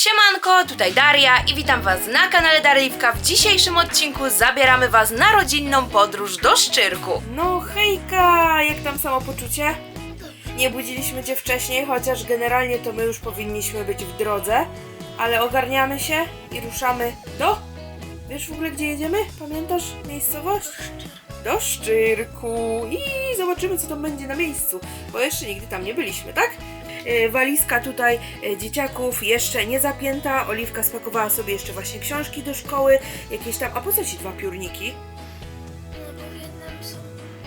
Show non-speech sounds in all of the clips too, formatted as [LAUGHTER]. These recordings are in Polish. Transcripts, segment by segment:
Siemanko, tutaj Daria i witam Was na kanale Darliwka. W dzisiejszym odcinku zabieramy Was na rodzinną podróż do Szczyrku. No hejka, jak tam samopoczucie? Nie budziliśmy Cię wcześniej, chociaż generalnie to my już powinniśmy być w drodze, ale ogarniamy się i ruszamy do... Wiesz w ogóle gdzie jedziemy? Pamiętasz miejscowość? Do Szczyrku i zobaczymy co tam będzie na miejscu, bo jeszcze nigdy tam nie byliśmy, tak? E, Walizka tutaj e, dzieciaków jeszcze nie zapięta. Oliwka spakowała sobie jeszcze właśnie książki do szkoły, jakieś tam. A po co ci dwa piórniki?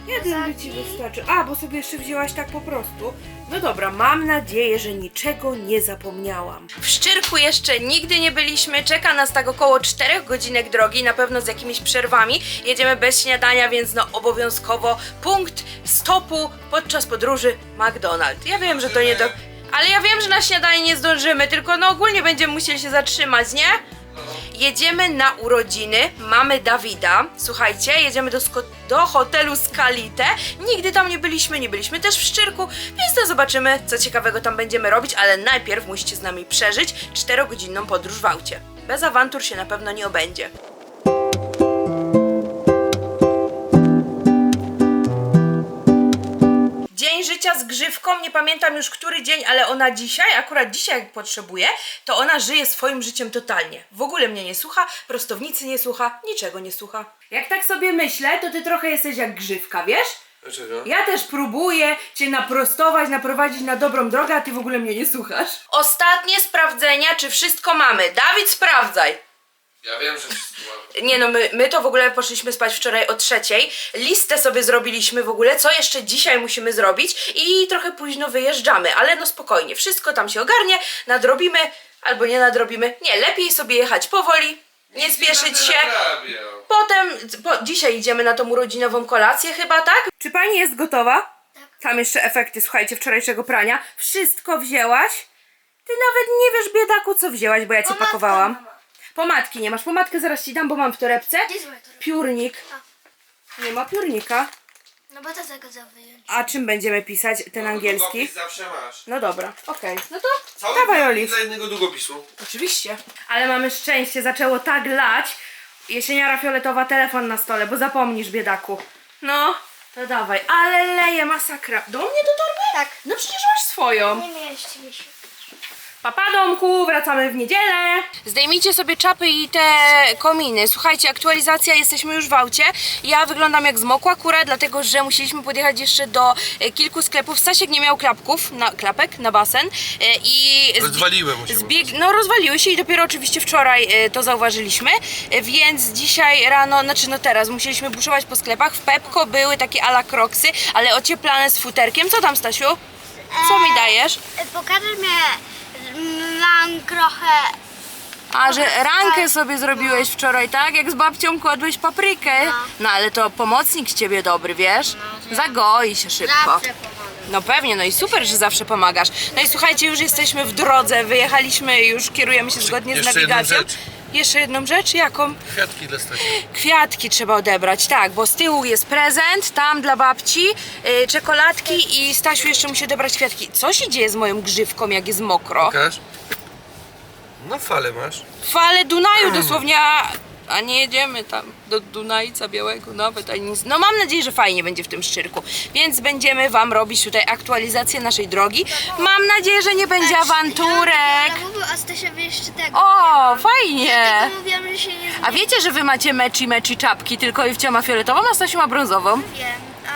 Jeden by ci wystarczy. A, bo sobie jeszcze wzięłaś tak po prostu. No dobra, mam nadzieję, że niczego nie zapomniałam. W Szczyrku jeszcze nigdy nie byliśmy. Czeka nas tak około 4 godzinek drogi, na pewno z jakimiś przerwami. Jedziemy bez śniadania, więc no obowiązkowo punkt stopu podczas podróży McDonald's. Ja wiem, że to nie do... Ale ja wiem, że na śniadanie nie zdążymy, tylko no ogólnie będziemy musieli się zatrzymać, nie? Jedziemy na urodziny mamy Dawida. Słuchajcie, jedziemy do, do hotelu Skalite. Nigdy tam nie byliśmy, nie byliśmy też w Szczyrku, więc to zobaczymy, co ciekawego tam będziemy robić, ale najpierw musicie z nami przeżyć 4-godzinną podróż w aucie. Bez awantur się na pewno nie obędzie. Dzień życia z grzywką, nie pamiętam już który dzień, ale ona dzisiaj, akurat dzisiaj jak potrzebuje, to ona żyje swoim życiem totalnie. W ogóle mnie nie słucha, prostownicy nie słucha, niczego nie słucha. Jak tak sobie myślę, to ty trochę jesteś jak grzywka, wiesz? Dlaczego? Ja też próbuję cię naprostować, naprowadzić na dobrą drogę, a ty w ogóle mnie nie słuchasz. Ostatnie sprawdzenia, czy wszystko mamy. Dawid, sprawdzaj. Ja wiem, że. Nie no, my, my to w ogóle poszliśmy spać wczoraj o trzeciej. Listę sobie zrobiliśmy w ogóle, co jeszcze dzisiaj musimy zrobić i trochę późno wyjeżdżamy, ale no spokojnie, wszystko tam się ogarnie, nadrobimy albo nie nadrobimy. Nie, lepiej sobie jechać powoli, nie spieszyć się. Potem, po, dzisiaj idziemy na tą urodzinową kolację chyba, tak? Czy pani jest gotowa? Tak. Tam jeszcze efekty, słuchajcie, wczorajszego prania. Wszystko wzięłaś? Ty nawet nie wiesz, biedaku, co wzięłaś, bo ja ci Pomadka pakowałam. Pomadki nie masz. Pomadkę zaraz ci dam, bo mam w torebce. Gdzie jest moja torebka? Piórnik. Nie ma piórnika. No bo to tego za wyjąć. A czym będziemy pisać ten angielski? zawsze masz. No dobra, okej. No to Cały dawaj dniu Oliw. dla jednego długopisu. Oczywiście. Ale mamy szczęście, zaczęło tak lać. Jesieniara fioletowa, telefon na stole, bo zapomnisz, biedaku. No, to dawaj. Ale leje masakra. Do mnie do torby? Tak. No przecież masz swoją. Nie mieści mi się. Papa domku, wracamy w niedzielę. Zdejmijcie sobie czapy i te kominy. Słuchajcie, aktualizacja, jesteśmy już w aucie. Ja wyglądam jak zmokła kura, dlatego że musieliśmy podjechać jeszcze do e, kilku sklepów. Stasiek nie miał klapków, na, klapek na basen e, i... Rozwaliłem mu się Zbieg, no rozwaliły się i dopiero oczywiście wczoraj e, to zauważyliśmy, więc dzisiaj rano, znaczy no teraz musieliśmy buszować po sklepach. W Pepko były takie ala kroksy, ale ocieplane z futerkiem. Co tam Stasiu? Co mi dajesz? Pokażesz mnie mam trochę... A, że rankę sobie zrobiłeś wczoraj, tak? Jak z babcią kładłeś paprykę. No ale to pomocnik z ciebie dobry, wiesz? Zagoi się szybko. Zawsze pomogę. No pewnie, no i super, że zawsze pomagasz. No i słuchajcie, już jesteśmy w drodze, wyjechaliśmy, już kierujemy się zgodnie z jeszcze jedną nawigacją. rzecz. Jeszcze jedną rzecz, jaką? Kwiatki dla Stasia. Kwiatki trzeba odebrać, tak, bo z tyłu jest prezent, tam dla babci, yy, czekoladki i Stasiu jeszcze musi odebrać kwiatki. Co się dzieje z moją grzywką, jak jest mokro? Pokaż. No falę masz. fale Dunaju dosłownie, a, a nie jedziemy tam do Dunajca Białego nawet ani nic. No mam nadzieję, że fajnie będzie w tym szczyrku, więc będziemy Wam robić tutaj aktualizację naszej drogi. Mam nadzieję, że nie będzie awanturek. Ja mówię o Stasiowie jeszcze tego. O, fajnie. Mówiłam, że się nie A wiecie, że Wy macie meczy meczy czapki, tylko Ewcia ma fioletową, a Stasiu ma brązową? wiem.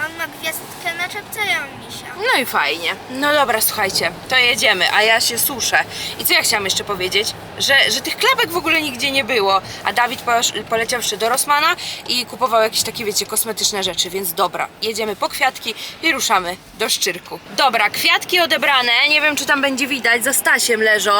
A on ma gwiazdkę na czapce, ja mam misia. No i fajnie. No dobra, słuchajcie, to jedziemy, a ja się suszę. I co ja chciałam jeszcze powiedzieć? Że, że tych klapek w ogóle nigdzie nie było. A Dawid posz, poleciał jeszcze do Rossmana i kupował jakieś takie, wiecie, kosmetyczne rzeczy, więc dobra, jedziemy po kwiatki i ruszamy do Szczyrku. Dobra, kwiatki odebrane, nie wiem czy tam będzie widać, za Stasiem leżą.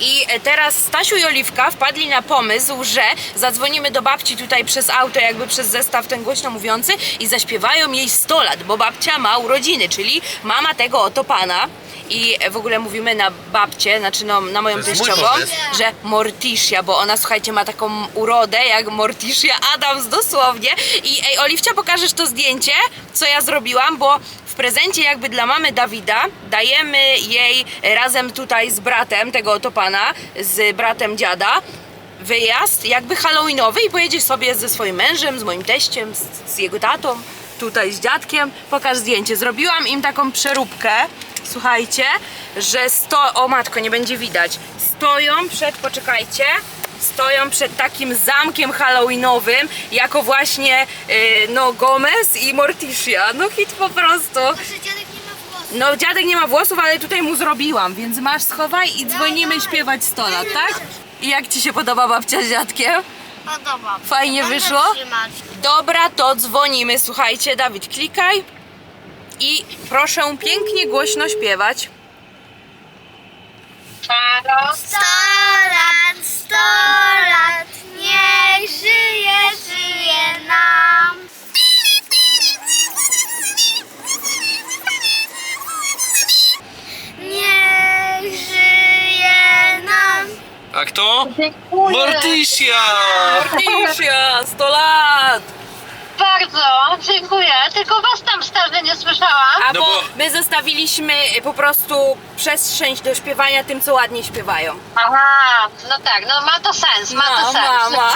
I e, teraz Stasiu i Oliwka wpadli na pomysł, że zadzwonimy do babci tutaj przez auto, jakby przez zestaw ten głośno mówiący i zaśpiewają jej 100 lat, bo babcia ma urodziny, czyli mama tego oto pana. I w ogóle mówimy na babcię, znaczy no, na moją teściową, pomysł. Że Morticia, bo ona słuchajcie ma taką urodę jak Morticia Adams dosłownie. I ej, Oliwcia, pokażesz to zdjęcie, co ja zrobiłam, bo w prezencie jakby dla mamy Dawida dajemy jej razem tutaj z bratem tego oto pana, z bratem dziada, wyjazd jakby halloweenowy i pojedzie sobie ze swoim mężem, z moim teściem, z, z jego tatą, tutaj z dziadkiem. Pokaż zdjęcie. Zrobiłam im taką przeróbkę, słuchajcie, że sto... O matko, nie będzie widać. Stoją przed, poczekajcie, stoją przed takim zamkiem halloweenowym, jako właśnie yy, no Gomez i Morticia. No hit po prostu. Proszę, dziadek nie ma włosów. No dziadek nie ma włosów, ale tutaj mu zrobiłam, więc masz schowaj i dzwonimy śpiewać 100 lat, tak? I jak ci się podoba babcia z dziadkiem? Podoba. Fajnie Można wyszło? trzymać. Dobra, to dzwonimy. Słuchajcie, Dawid, klikaj i proszę pięknie głośno śpiewać. Sto lat, sto lat, niech żyje, żyje nam. A kto? Morticia! Morticia, 100 lat! Bardzo, dziękuję. Tylko was tam wcale nie słyszałam. A No bo bo- my zostawiliśmy po prostu przestrzeń do śpiewania tym, co ładnie śpiewają. Aha, no tak, no ma to sens, ma to No, sens. mama.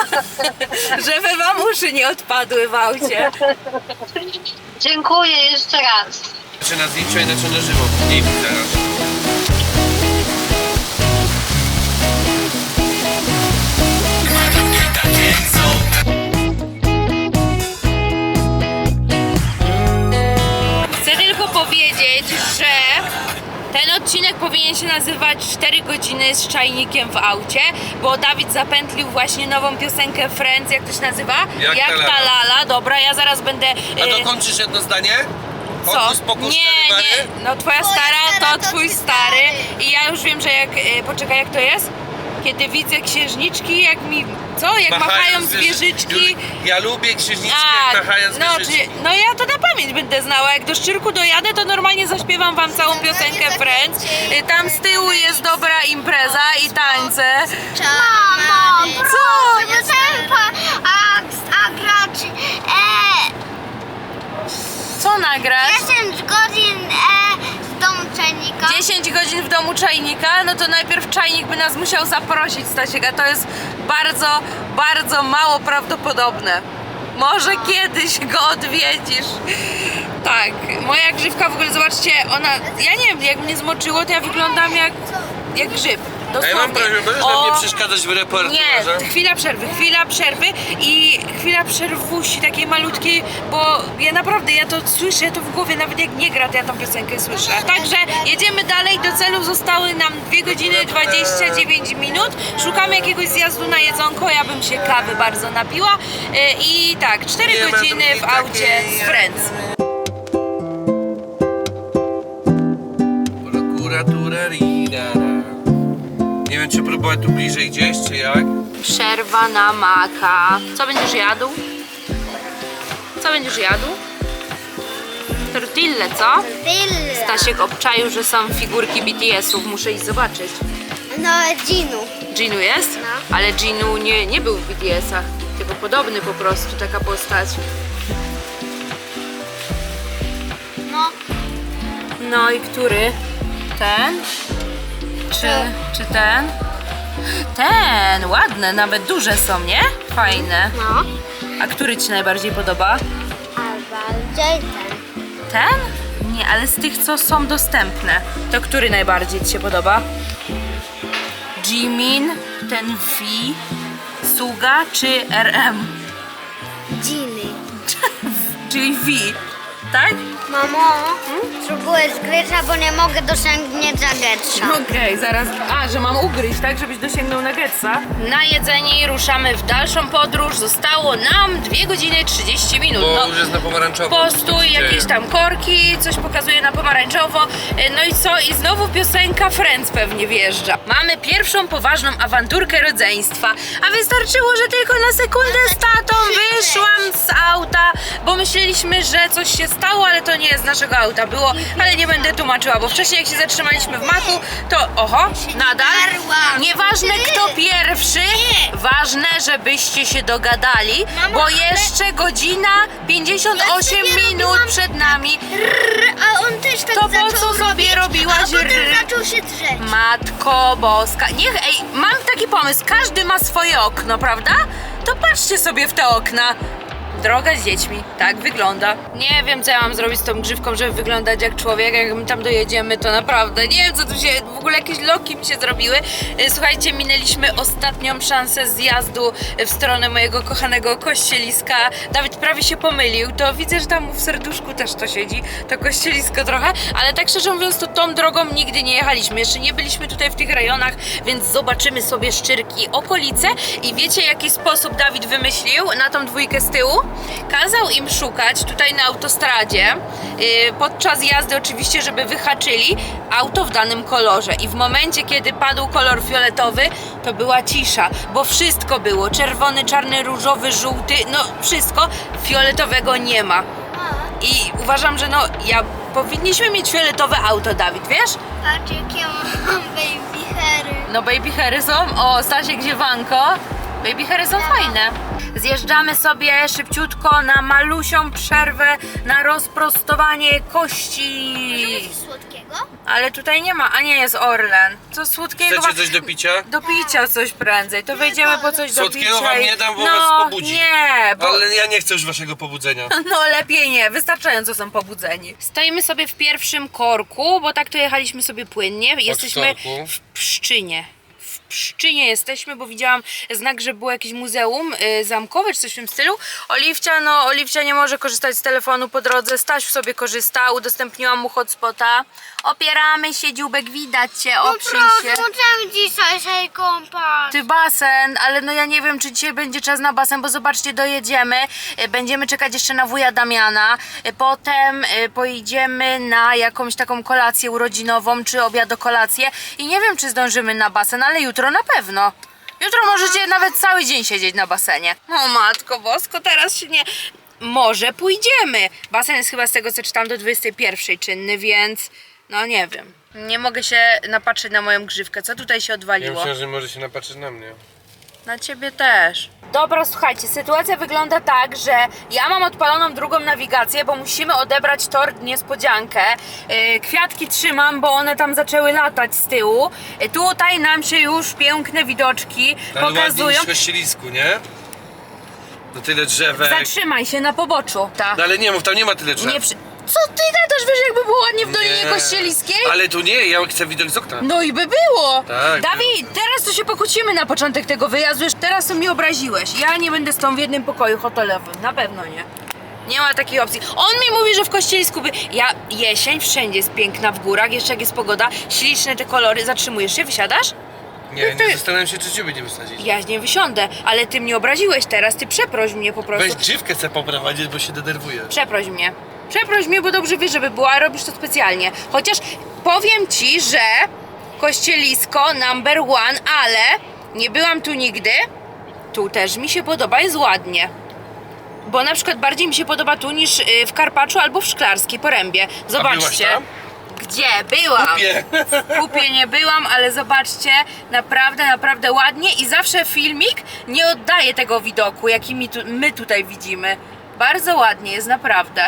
[LAUGHS] Żeby wam uszy nie odpadły w aucie. Dziękuję jeszcze raz. Czy na zdjęciu, a inaczej na żywo. Nie widzę raz. Powiedzieć, że ten odcinek powinien się nazywać 4 godziny z czajnikiem w aucie, bo Dawid zapętlił właśnie nową piosenkę Friends, jak to się nazywa? Jak ta lala. ta lala. Dobra, ja zaraz będę... A e, dokończysz jedno zdanie? co? Hokus pokus Nie, nie, no twoja stara stara to to twój stary. i ja już wiem, że jak, e, poczekaj jak to jest? Kiedy widzę księżniczki, jak mi, co? Jak machają zwierzyczki. Ja lubię księżniczki, A, jak machają no, zwierzyczki. czy, no ja to na pamięć będę znała. Jak do Szczyrku dojadę, to normalnie zaśpiewam wam całą piosenkę Friends. Y, Tam z tyłu jest dobra impreza i tańce. Mamo, Co? piosenka, a, a grać e, Co nagrać? 10 godzin e, czajnika. 10 godzin w domu czajnika, no to najpierw czajnik by nas musiał zaprosić, Stasiek, a to jest bardzo, bardzo mało prawdopodobne. Może kiedyś go odwiedzisz. Tak, moja grzywka w ogóle, zobaczcie, ona, ja nie wiem, jak mnie zmoczyło, to ja wyglądam jak, jak grzyb. Ja mam Dosłownie. prośbę, nam nie przeszkadzać w reportażu? nie, chwila przerwy, chwila przerwy i chwila przerwusi takiej malutkiej, bo ja naprawdę, ja to słyszę, ja to w głowie, nawet jak nie gra, to ja tą piosenkę słyszę. Także jedziemy dalej, do celu zostały nam 2 godziny 29 minut, szukamy jakiegoś zjazdu na jedzonko, ja bym się kawy bardzo napiła E, i tak, 4 Nie ma godziny w aucie takiej. z Friends. Prokuratura Ridara. Nie wiem, czy próbować tu bliżej gdzieś, czy jak? Przerwa na maka. Co będziesz jadł? Co będziesz jadł? Tortille, co? Tyle. Stasiek obczaił, że są figurki BTS-ów, muszę iść zobaczyć. No, Ginu. Ginu jest? No. Ale Ginu nie, nie był w BTS-ach, tylko podobny po prostu, taka postać. No, No i który? Ten? Czy, czy ten? Ten, ładne, nawet duże są, nie? Fajne. no. A który Ci najbardziej podoba? A bardziej ten. Ten? Nie, ale z tych, co są dostępne. To który najbardziej Ci się podoba? Jimin, ten V, Suga czy RM? Giny. [LAUGHS] Czyli V, tak? Mamo, spróbuję zgryza, bo nie mogę dosięgnięcia getsa. Okej, zaraz. A, że mam ugryźć, tak? Żebyś dosięgnął nuggetsa. Na jedzenie i ruszamy w dalszą podróż. Zostało nam 2 godziny 30 minut. Bo No, już jest na pomarańczowo. Postój, jakieś tam korki, coś pokazuje na pomarańczowo. E, No i co? I znowu piosenka Friends pewnie wjeżdża. Mamy pierwszą poważną awanturkę rodzeństwa, a wystarczyło, że tylko na sekundę z tatą wyszłam z auta, bo myśleliśmy, że coś się stało, ale to nie jest z naszego auta było, ale nie będę tłumaczyła, bo wcześniej jak się zatrzymaliśmy w maku, to oho, nadal. Nieważne kto pierwszy, ważne, żebyście się dogadali, bo jeszcze godzina 58 Ja sobie minut przed nami. Rrr, a on też tak To po zaczął co sobie robić, robiłaś a potem rrr? zaczął się drzeć. Matko boska. Niech, ej, mam taki pomysł. Każdy ma swoje okno, prawda? To patrzcie sobie w te okna. Droga z dziećmi, tak wygląda. Nie wiem, co ja mam zrobić z tą grzywką, żeby wyglądać jak człowiek. Jak my tam dojedziemy, to naprawdę nie wiem, co tu się. W ogóle jakieś loki mi się zrobiły. E, Słuchajcie, minęliśmy ostatnią szansę zjazdu w stronę mojego kochanego kościeliska. Dawid prawie się pomylił. To widzę, że tam w serduszku też to siedzi, to kościelisko trochę, ale tak szczerze mówiąc, to tą drogą nigdy nie jechaliśmy. Jeszcze nie byliśmy tutaj w tych rejonach, więc zobaczymy sobie Szczyrki, okolice i wiecie, jaki sposób Dawid wymyślił na tą dwójkę z tyłu? Kazał im szukać tutaj na autostradzie, yy, podczas jazdy oczywiście, żeby wyhaczyli auto w danym kolorze i w momencie, kiedy padł kolor fioletowy, to była cisza, bo wszystko było, czerwony, czarny, różowy, żółty, no wszystko, fioletowego nie ma. I uważam, że no, ja powinniśmy mieć fioletowe auto, Dawid, wiesz? Patrz jakie mam baby hairy. No baby hairy są. O, Stasiek Ziewanko. Baby hairy są fajne. Zjeżdżamy sobie szybciutko na malusią przerwę na rozprostowanie kości. Coś słodkiego? Ale tutaj nie ma, a nie jest Orlen. Co słodkiego? Chcecie coś do picia? Do picia coś prędzej. To wejdziemy po coś do Słodkiego picia. wam i- nie dam, bo no, was pobudzi. nie, bo Ale ja nie chcę już waszego pobudzenia. [LAUGHS] no lepiej nie, wystarczająco są pobudzeni. Stoimy sobie w pierwszym korku, bo tak to jechaliśmy sobie płynnie. Jesteśmy korku? w Pszczynie. W Pszczynie jesteśmy, bo widziałam znak, że było jakieś muzeum y, zamkowe czy coś w tym stylu. Oliwcia, no Oliwcia nie może korzystać z telefonu po drodze, Stasiu sobie korzysta, udostępniłam mu hotspota. Opieramy się, dziubek, widać cię, No oprzyj się. możemy dzisiaj się kąpać. Ty basen, ale no ja nie wiem, czy dzisiaj będzie czas na basen, bo zobaczcie, dojedziemy, e, będziemy czekać jeszcze na wuja Damiana, e, potem pojedziemy na jakąś taką kolację urodzinową, czy obiadokolację i nie wiem, czy zdążymy na basen, ale jutro na pewno. Jutro możecie nawet cały dzień siedzieć na basenie. O matko bosko, teraz się nie... Może pójdziemy. Basen jest chyba z tego, co czytam, do 21 czynny, więc... No nie wiem. Nie mogę się napatrzeć na moją grzywkę. Co tutaj się Ja odwaliło? myślałem, że może się napatrzeć na mnie. Na ciebie też. Dobra, słuchajcie, sytuacja wygląda tak, że ja mam odpaloną drugą nawigację, bo musimy odebrać tort niespodziankę. Yy, kwiatki trzymam, bo one tam zaczęły latać z tyłu. Yy, tutaj nam się już piękne widoczki Ale ładnie pokazują. niż w kościelisku, nie? No tyle drzewek. Zatrzymaj się na poboczu. Ta. No ale nie mów, tam nie ma tyle drzew. Nie przy... Co ty gadasz, wiesz, jakby było ładnie w Dolinie Nie. Kościeliskiej? Ale tu nie, ja chcę widok z okna. No i by było! Tak, Dawid, teraz to się pokłócimy na początek tego wyjazdu. Już teraz to mnie obraziłeś. Ja nie będę z tą w jednym pokoju hotelowym. Na pewno nie. Nie ma takiej opcji. On mi mówi, że w kościelisku by. Ja jesień wszędzie jest piękna w górach, jeszcze jak jest pogoda, śliczne te kolory. Zatrzymujesz się, wysiadasz? Nie, ty- nie zastanawiam się, czy ciebie nie wysadzić. Ja nie wysiądę, ale ty mnie obraziłeś teraz, ty przeproś mnie po prostu. Weź dziwkę chcę poprowadzić, bo się denerwuję. Przeproś mnie. Przeproś mnie, bo dobrze wiesz, żeby była, a robisz to specjalnie. Chociaż powiem ci, że kościelisko number one, ale nie byłam tu nigdy. Tu też mi się podoba, jest ładnie. Bo na przykład bardziej mi się podoba tu niż y, w Karpaczu albo w Szklarskiej Porębie. Zobaczcie. tam? Gdzie? Byłam. Kupie. W kupie nie byłam, ale zobaczcie, naprawdę, naprawdę ładnie i zawsze filmik nie oddaje tego widoku, jaki mi tu, my tutaj widzimy. Bardzo ładnie jest, naprawdę.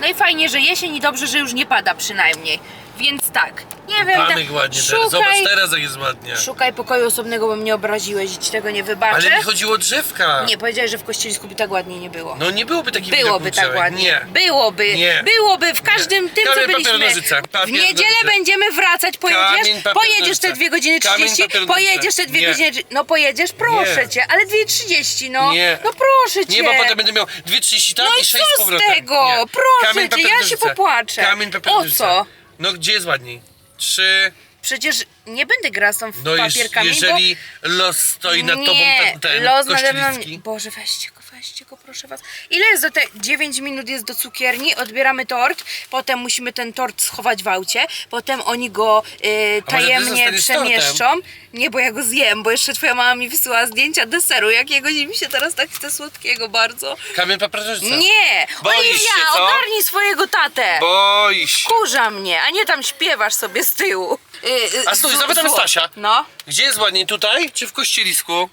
No i fajnie, że jesień i dobrze, że już nie pada przynajmniej. Więc tak, nie wiem, Panek tak, ładnie teraz. Zobacz teraz, jak jest ładnie. szukaj pokoju osobnego, bo mnie obraziłeś i ci tego nie wybaczę. Ale mi chodziło o drzewka. Nie, powiedziałeś, że w kościelisku by tak ładnie nie było. No nie byłoby takiego Byłoby tak ładnie. Nie. Byłoby. Nie. Byłoby w każdym tym, Kamień, co papier, byliśmy. Papier, w niedzielę będziemy wracać, pojedziesz? Kamień, papier, pojedziesz te nożyce. 2 godziny Kamień, 30? papier, nożyce. pojedziesz te 2 Nie. godziny. No pojedziesz, proszę Nie. cię, ale 2.30, no. Nie. No proszę cię. Nie, bo potem będę miał 2,30 tam No i i 6 z co z powrotem. tego? Nie. Proszę Kamień, cię, ja się popłaczę. Kamień, papier, O co? No gdzie jest ładniej? Trzy. Przecież nie będę grała z tą No papierkami, jeżeli los bo... stoi nad tobą ten, ten los nade mną... Boże, weźcie go, weźcie go proszę was. Ile jest do te 9 minut jest do cukierni, odbieramy tort, potem musimy ten tort schować w aucie, potem oni go y, tajemnie zostaniesz przemieszczą. Nie, bo ja go zjem, bo jeszcze twoja mama mi wysyła zdjęcia deseru, jakiego mi się teraz tak chce słodkiego bardzo. Kamień papryczka? Nie! Boisz Oliwia, się, co? ogarnij swojego tatę! Boi się. Kurza mnie, a nie tam śpiewasz sobie z tyłu. Y, y, A stój, zło- zapytam zło- Stasia. No. Gdzie jest ładniej? Tutaj czy w kościelisku?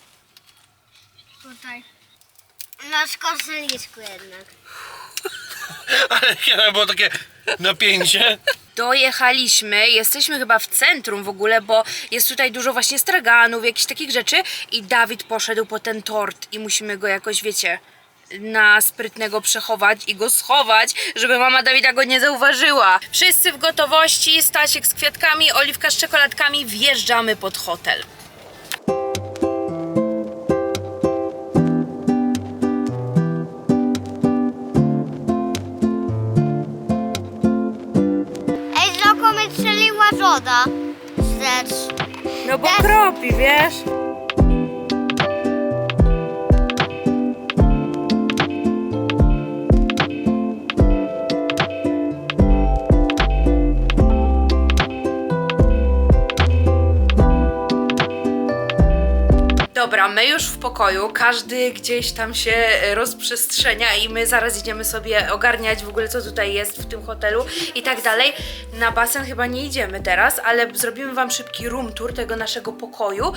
Tutaj. Na szkoselisku jednak. [LAUGHS] Ale kiedy było takie napięcie. Dojechaliśmy, jesteśmy chyba w centrum w ogóle, bo jest tutaj dużo właśnie straganów, jakichś takich rzeczy i Dawid poszedł po ten tort i musimy go jakoś, wiecie, na sprytnego przechować i go schować, żeby mama Dawida go nie zauważyła. Wszyscy w gotowości, Stasiek z kwiatkami, Oliwka z czekoladkami, wjeżdżamy pod hotel. Woda. Wstecz. No bo kropi, wiesz? Dobra, my już w pokoju, każdy gdzieś tam się e, rozprzestrzenia i my zaraz idziemy sobie ogarniać w ogóle co tutaj jest w tym hotelu i tak dalej. Na basen chyba nie idziemy teraz, ale zrobimy wam szybki room tour tego naszego pokoju. E,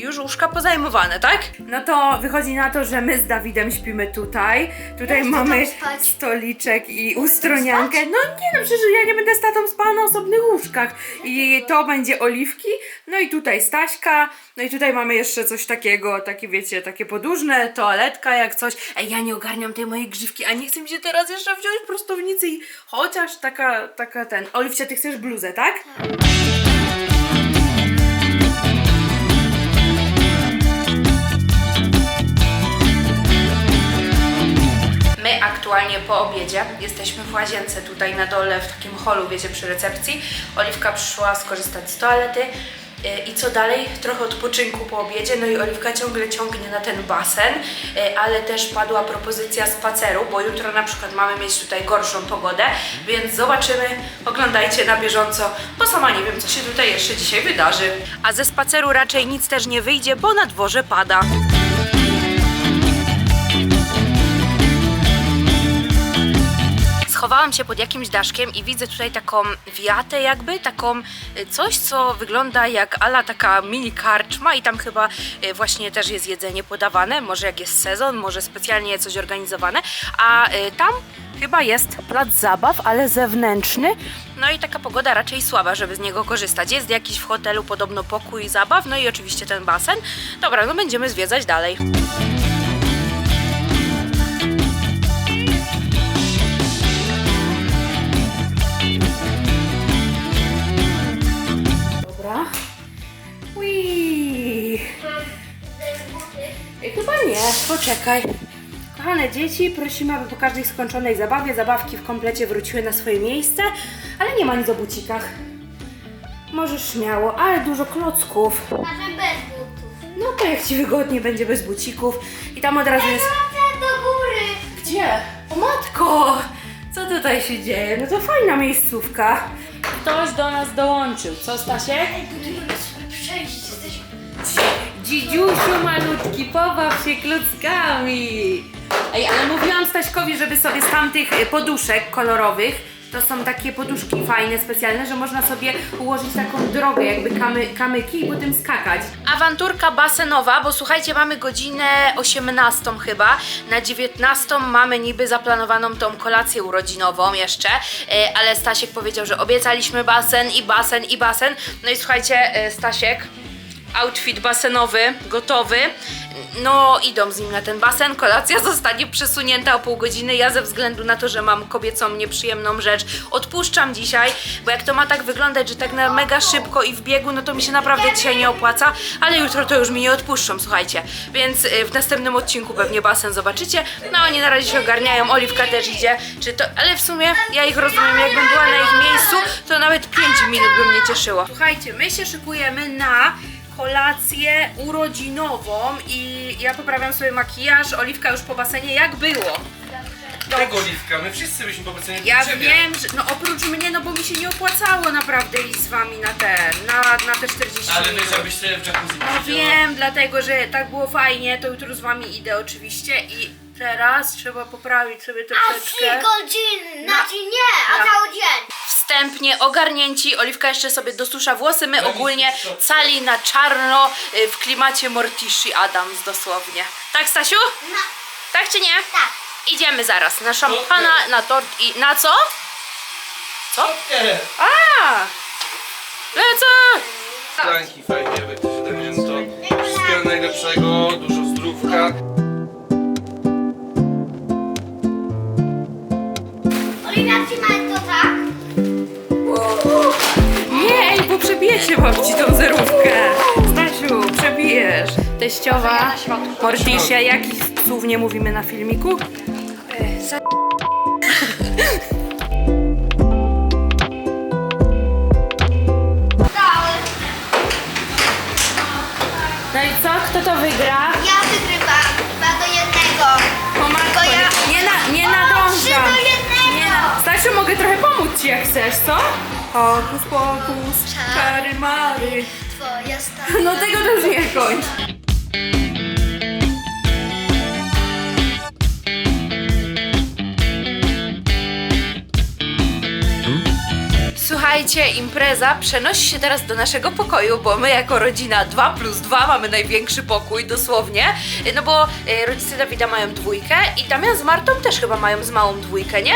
już łóżka pozajmowane, tak? No to wychodzi na to, że my z Dawidem śpimy tutaj. Tutaj chcę mamy tam spać. stoliczek i ustroniankę. No nie no, przecież ja nie będę z tatą spała na osobnych łóżkach. I to będzie oliwki, no i tutaj Staśka, no i tutaj mamy jeszcze coś takiego, takie wiecie, takie podłużne, toaletka jak coś. Ej, ja nie ogarniam tej mojej grzywki, a nie chcę mi się teraz jeszcze wziąć prostownicy i chociaż taka, taka ten. Oliwcia, ty chcesz bluzę, tak? My aktualnie po obiedzie jesteśmy w łazience tutaj na dole w takim holu, wiecie, przy recepcji. Oliwka przyszła skorzystać z toalety. Yy, I co dalej? Trochę odpoczynku po obiedzie, no i Oliwka ciągle ciągnie na ten basen, yy, ale też padła propozycja spaceru, bo jutro na przykład mamy mieć tutaj gorszą pogodę, więc zobaczymy, oglądajcie na bieżąco, bo sama nie wiem, co się tutaj jeszcze dzisiaj wydarzy. A ze spaceru raczej nic też nie wyjdzie, bo na dworze pada. Schowałam się pod jakimś daszkiem i widzę tutaj taką wiatę jakby, taką y, coś, co wygląda jak ala taka mini karczma i tam chyba y, właśnie też jest jedzenie podawane, może jak jest sezon, może specjalnie coś organizowane, a y, tam chyba jest plac zabaw, ale zewnętrzny, no i taka pogoda raczej słaba, żeby z niego korzystać. Jest jakiś w hotelu podobno pokój zabaw, no i oczywiście ten basen. Dobra, no będziemy zwiedzać dalej. Poczekaj. Kochane dzieci, prosimy, aby po każdej skończonej zabawie zabawki w komplecie wróciły na swoje miejsce, ale nie ma nic o bucikach. Możesz śmiało, ale dużo klocków. Może bez butów. No to jak ci wygodnie będzie bez bucików. I tam od razu jest... Wracaj do góry. Gdzie? O matko! Co tutaj się dzieje? No to fajna miejscówka. Ktoś do nas dołączył. Co Stasiek? Przejść. Dzidziusiu malutki, pobaw się kluckami. Ej, ale mówiłam Staśkowi, żeby sobie z tamtych y, poduszek kolorowych, to są takie poduszki fajne, specjalne, że można sobie ułożyć taką drogę, jakby kamy, kamyki i potem skakać. Awanturka basenowa, bo słuchajcie, mamy godzinę 18 chyba. Na 19 mamy niby zaplanowaną tą kolację urodzinową jeszcze, e, ale Stasiek powiedział, że obiecaliśmy basen i basen i basen. No i słuchajcie, e, Stasiek, outfit basenowy, gotowy. No, idą z nim na ten basen. Kolacja [LAUGHS] zostanie przesunięta o pół godziny. Ja ze względu na to, że mam kobiecą nieprzyjemną rzecz, odpuszczam dzisiaj, bo jak to ma tak wyglądać, że tak na mega szybko i w biegu, no to mi się naprawdę dzisiaj nie opłaca, ale jutro to już mi nie odpuszczą, słuchajcie. Więc y, w następnym odcinku pewnie basen zobaczycie. No, oni na razie się ogarniają, Oliwka też idzie, czy to, ale w sumie ja ich rozumiem, jakbym była na ich miejscu, to nawet 5 minut by mnie cieszyło. Słuchajcie, my się szykujemy na kolację urodzinową i ja poprawiam sobie makijaż, Oliwka już po basenie, jak było? Tego Oliwka, my wszyscy byśmy po prostu nie Ja ciebie. wiem, że no oprócz mnie, no bo mi się nie opłacało naprawdę iść z wami na ten, na, na te 40 Ale minut. wiesz, abyś sobie w jacuzzi No posiedziała. wiem, dlatego że tak było fajnie, to jutro z wami idę oczywiście i teraz trzeba poprawić sobie A troszeczkę. trzy godziny, Na- znaczy nie, a cały dzień. Wstępnie ogarnięci, Oliwka jeszcze sobie dosusza włosy, my No ogólnie cali na czarno y, w klimacie Mortici Adams dosłownie. Tak Stasiu? No, Tak czy nie? tak. Idziemy zaraz na szampana, na tort i na co? Co? Nie. A! Lecę! Franki fajnie wyciągnięto. Wszystkiego najlepszego, dużo zdrówka. Oliwia, trzymaj ej, bo przebijecie babci tą zerówkę. Stasiu, przebijesz. Teściowa, Morticia, jakich słów nie mówimy na filmiku? No i co? Kto to wygra? Ja wygrywam. Dwa do jednego. O matko, To ja- nie, na, nie O, nadążam. trzy do jednego. Nie na... Stasiu, mogę trochę pomóc ci jak chcesz, co? Hokus pokus, czary mary. Twoja stara. [LAUGHS] No tego też nie kończ. Słuchajcie, impreza przenosi się teraz do naszego pokoju, bo my jako rodzina 2 plus 2 mamy największy pokój, dosłownie. No bo e, rodzice Dawida mają dwójkę i Damian z Martą też chyba mają z małą dwójkę, nie?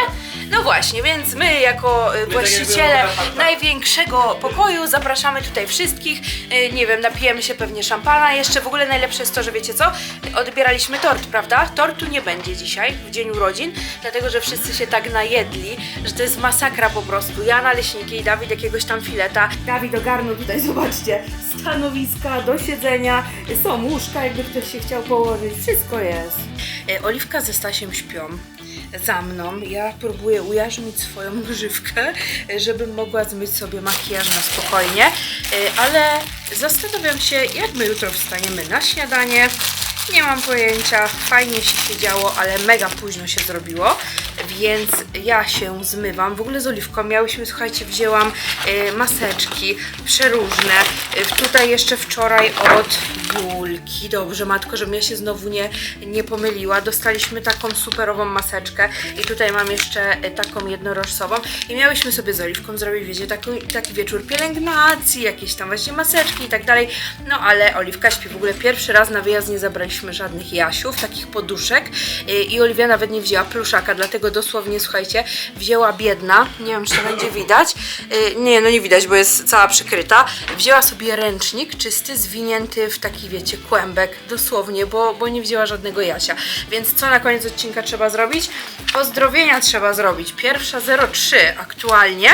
No właśnie, więc my jako e, właściciele jakby apartament. największego pokoju zapraszamy tutaj wszystkich. E, Nie wiem, napijemy się pewnie szampana. Jeszcze w ogóle najlepsze jest to, że wiecie co? Odbieraliśmy tort, prawda? Tortu nie będzie dzisiaj, w dzień urodzin, dlatego że wszyscy się tak najedli, że to jest masakra po prostu. Ja naleśniki i Dawid jakiegoś tam fileta. Dawid ogarnął tutaj, zobaczcie, stanowiska do siedzenia, są łóżka, jakby ktoś się chciał położyć, wszystko jest. E, Oliwka ze Stasiem śpią za mną. Ja próbuję ujarzmić swoją [LAUGHS] grzywkę, żebym mogła zmyć sobie makijaż na spokojnie, e, ale zastanawiam się, jak my jutro wstaniemy na śniadanie. Nie mam pojęcia, fajnie się siedziało, ale mega późno się zrobiło, więc ja się zmywam. W ogóle z Oliwką miałyśmy, słuchajcie, wzięłam e, maseczki przeróżne. E, tutaj jeszcze wczoraj od Julki. Dobrze, matko, żebym ja się znowu nie, nie pomyliła. Dostaliśmy taką superową maseczkę i tutaj mam jeszcze e, taką jednorożcową i miałyśmy sobie z Oliwką zrobić, wiecie, taki, taki wieczór pielęgnacji, jakieś tam właśnie maseczki i tak dalej. No ale Oliwka śpi w ogóle pierwszy raz na wyjazd nie zabraliśmy żadnych jasiów, takich poduszek i Oliwia nawet nie wzięła pluszaka, dlatego dosłownie, słuchajcie, wzięła biedna, nie wiem czy to będzie widać, E, nie, no nie widać, bo jest cała przykryta, wzięła sobie ręcznik czysty, zwinięty w taki, wiecie, kłębek, dosłownie, bo, bo nie wzięła żadnego jasia, więc co na koniec odcinka trzeba zrobić? Pozdrowienia trzeba zrobić, pierwsza 03 aktualnie,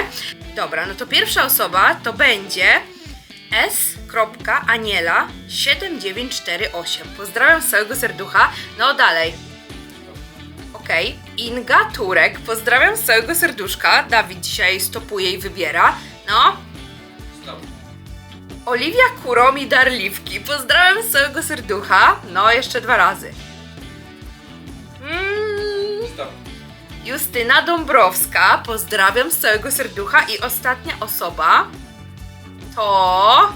dobra, no to pierwsza osoba to będzie S.Aniela7948. Pozdrawiam z całego serducha. No dalej. Okej. Inga Turek. Pozdrawiam z całego serduszka. Dawid dzisiaj stopuje i wybiera. No. Stop. Oliwia Kuromi Darliwki. Pozdrawiam z całego serducha. No, jeszcze dwa razy. Mm. Stop. Justyna Dąbrowska. Pozdrawiam z całego serducha. I ostatnia osoba to.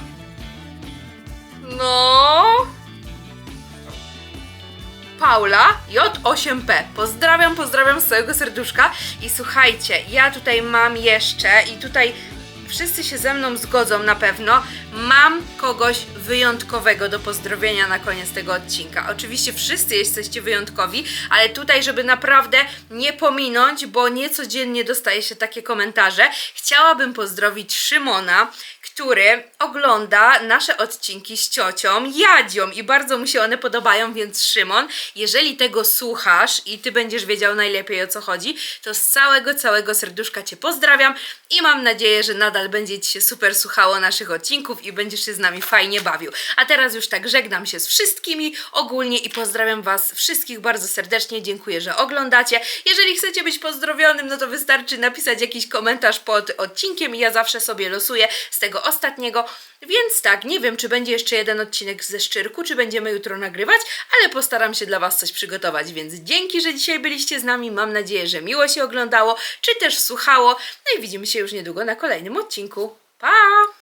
No. Paula J8P. Pozdrawiam, pozdrawiam z całego serduszka. I słuchajcie, ja tutaj mam jeszcze i tutaj wszyscy się ze mną zgodzą na pewno. Mam kogoś wyjątkowego do pozdrowienia na koniec tego odcinka. Oczywiście wszyscy jesteście wyjątkowi, ale tutaj, żeby naprawdę nie pominąć, bo niecodziennie dostaje się takie komentarze, chciałabym pozdrowić Szymona, który ogląda nasze odcinki z ciocią Jadzią i bardzo mu się one podobają, więc Szymon, jeżeli tego słuchasz i ty będziesz wiedział najlepiej o co chodzi, to z całego, całego serduszka cię pozdrawiam i mam nadzieję, że nadal będzie ci się super słuchało naszych odcinków i będziesz się z nami fajnie bawił. A teraz już tak żegnam się z wszystkimi ogólnie i pozdrawiam Was wszystkich bardzo serdecznie. Dziękuję, że oglądacie. Jeżeli chcecie być pozdrowionym, no to wystarczy napisać jakiś komentarz pod odcinkiem i ja zawsze sobie losuję z tego ostatniego. Więc tak, nie wiem, czy będzie jeszcze jeden odcinek ze Szczyrku, czy będziemy jutro nagrywać, ale postaram się dla Was coś przygotować, więc dzięki, że dzisiaj byliście z nami. Mam nadzieję, że miło się oglądało, czy też słuchało. No i widzimy się już niedługo na kolejnym odcinku. Pa!